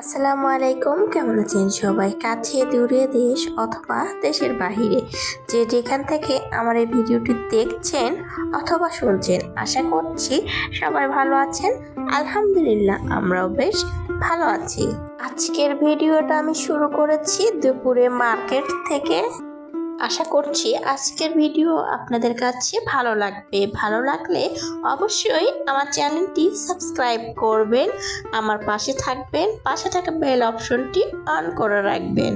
আসসালামু আলাইকুম। কেমন আছেন সবাই? কাছে, দূরে দেশ অথবা দেশের বাহিরে। যে যেখান থেকে আমার এই ভিডিওটি দেখছেন অথবা শুনছেন, আশা করছি সবাই ভালো আছেন। আলহামদুলিল্লাহ, আমরাও বেশ ভালো আছি। আজকের ভিডিওটা আমি শুরু করেছি দুপুরে মার্কেট থেকে। আশা করছি আজকের ভিডিও আপনাদের কাছে ভালো লাগবে। ভালো লাগলে অবশ্যই আমার চ্যানেলটি সাবস্ক্রাইব করবেন, আমার পাশে থাকবেন, পাশে থাকা বেল অপশনটি অন করে রাখবেন।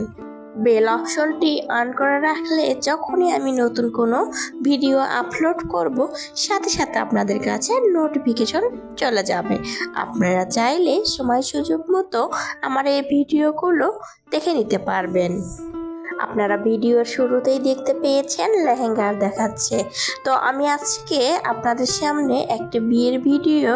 বেল অপশনটি অন করে রাখলে যখনই আমি নতুন কোনো ভিডিও আপলোড করব, সাথে সাথে আপনাদের কাছে নোটিফিকেশন চলে যাবে। আপনারা চাইলে সময় সুযোগ মতো আমার এই ভিডিওগুলো দেখে নিতে পারবেন। আপনারা ভিডিওর শুরুতেই দেখতে পেয়েছেন, লেহেঙ্গা দেখাচ্ছে। তো আমি আজকে আপনাদের সামনে একটি বিয়ের ভিডিও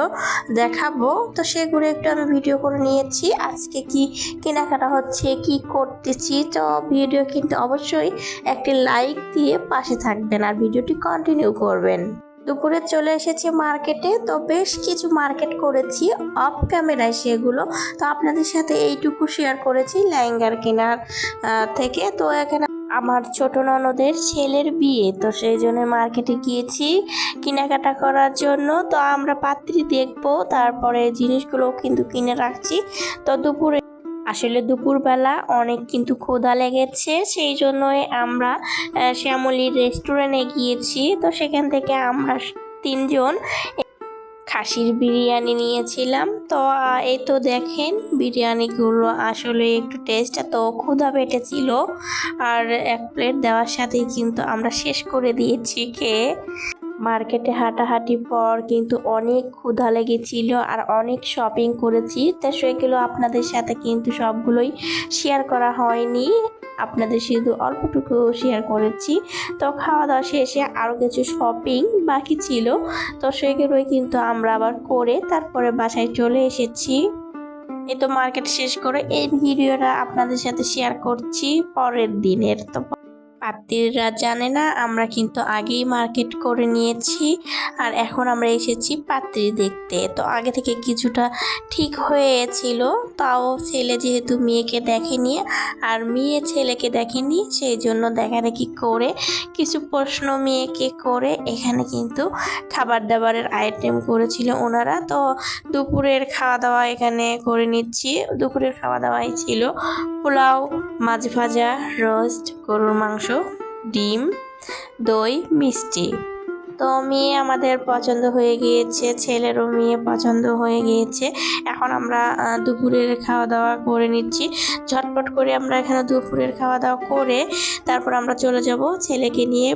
দেখাবো। তো সেগুলো একটু আমি ভিডিও করে নিয়েছি। আজকে কি কেনাকাটা হচ্ছে, কি করতেছি, তো ভিডিও কিন্তু অবশ্যই একটি লাইক দিয়ে পাশে থাকবেন আর ভিডিওটি কন্টিনিউ করবেন। দুপুরে চলে এসেছি মার্কেটে, তো বেশ কিছু মার্কেট করেছি। অফ ক্যামেরায় সেগুলো। তো আপনাদের সাথে এইটুকু শেয়ার করেছি লেহেঙ্গার কেনার থেকে। তো এখানে আমার ছোট ননদের ছেলের বিয়ে, তো সেই জন্য মার্কেটে গিয়েছি কেনাকাটা করার জন্য। তো আমরা পাত্রী দেখব, তারপরে জিনিসগুলো কিন্তু কিনে রাখছি। তো দুপুরে আসলে দুপুরবেলা অনেক কিন্তু ক্ষুধা লেগেছে, সেই জন্যই আমরা শ্যামলীর রেস্টুরেন্টে গিয়েছি। তো সেখান থেকে আমরা তিনজন খাসির বিরিয়ানি নিয়েছিলাম। তো এই তো দেখেন বিরিয়ানিগুলো আসলে একটু টেস্ট তো ক্ষুধা পেটেছিল। আর এক প্লেট দেওয়ার সাথেই কিন্তু আমরা শেষ করে দিয়েছি খেয়ে। মার্কেটে হাঁটাহাঁটি পর কিন্তু অনেক ক্ষুধা লেগেছিল আর অনেক শপিং করেছি। তা সেগুলো আপনাদের সাথে কিন্তু সবগুলোই শেয়ার করা হয়নি। আপনাদের শুধু অল্পটুকু শেয়ার করেছি। তো খাওয়া দাওয়া শেষে আরও কিছু শপিং বাকি ছিল। তো সেগুলোই কিন্তু আমরা আবার করে তারপরে বাসায় চলে এসেছি। এই তো মার্কেট শেষ করে এই ভিডিওটা আপনাদের সাথে শেয়ার করছি। পরের দিনের তো পাত্রীরা জানে না, আমরা কিন্তু আগেই মার্কেট করে নিয়েছি আর এখন আমরা এসেছি পাত্রী দেখতে। তো আগে থেকে কিছুটা ঠিক হয়েছিল, তাও ছেলে যেহেতু মেয়েকে দেখেনি আর মেয়ে ছেলেকে দেখেনি সেই জন্য দেখাদেখি করে, কিছু প্রশ্ন মেয়েকে করে এখানে কিন্তু খাবার দাবারের আইটেম করেছিল ওনারা। তো দুপুরের খাওয়া দাওয়া এখানে করে নিচ্ছি। দুপুরের খাওয়া দাওয়াই ছিল পোলাও, মাছ ভাজা রোস্ট গরুর মাংস ডিম, দই, মিষ্টি। তো মেয়ে আমাদের পছন্দ হয়ে গিয়েছে, ছেলেরও মেয়ে পছন্দ হয়ে গিয়েছে। এখন আমরা দুপুরের খাওয়া দাওয়া করে নিচ্ছি। ঝটপট করে আমরা এখানে দুপুরের খাওয়া দাওয়া করে তারপর আমরা চলে যাব ছেলেকে নিয়ে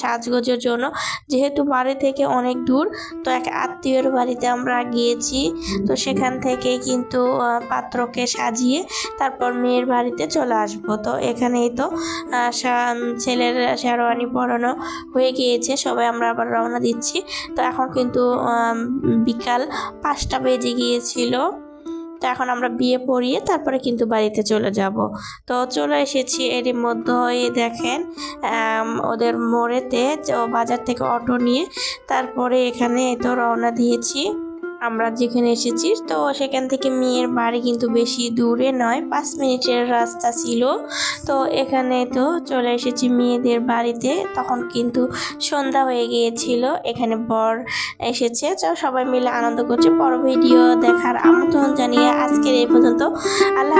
সাজগোজের জন্য। যেহেতু বাড়ি থেকে অনেক দূর, তো এক আত্মীয়র বাড়িতে আমরা গিয়েছি। তো সেখান থেকে কিন্তু পাত্রকে সাজিয়ে তারপর মেয়ের বাড়িতে চলে আসব। তো এখানেই তো ছেলের শেরওয়ানি পরানো হয়ে গিয়েছে। সবাই আমরা আবার রওনা দিচ্ছি। তো এখন কিন্তু বিকাল পাঁচটা বেজে গিয়েছিল। তো এখন আমরা বিয়ে পড়িয়ে তারপরে কিন্তু বাড়িতে চলে যাব। তো চলে এসেছি এরই মধ্যেই দেখেন ওদের মোড়েতে বাজার থেকে অটো নিয়ে তারপরে এখানে তো রওনা দিয়েছি। আমরা যেখানে এসেছি, তো সেখান থেকে মেয়ের বাড়ি কিন্তু বেশি দূরে নয়, পাঁচ মিনিটের রাস্তা ছিল। তো এখানে তো চলে এসেছি মেয়েদের বাড়িতে। তখন কিন্তু সন্ধ্যা হয়ে গিয়েছিল, এখানে বর এসেছে। তো সবাই মিলে আনন্দ করছে। বড় ভিডিও দেখার আমন্ত্রণ জানিয়ে আজকের এই পর্যন্ত। আল্লাহ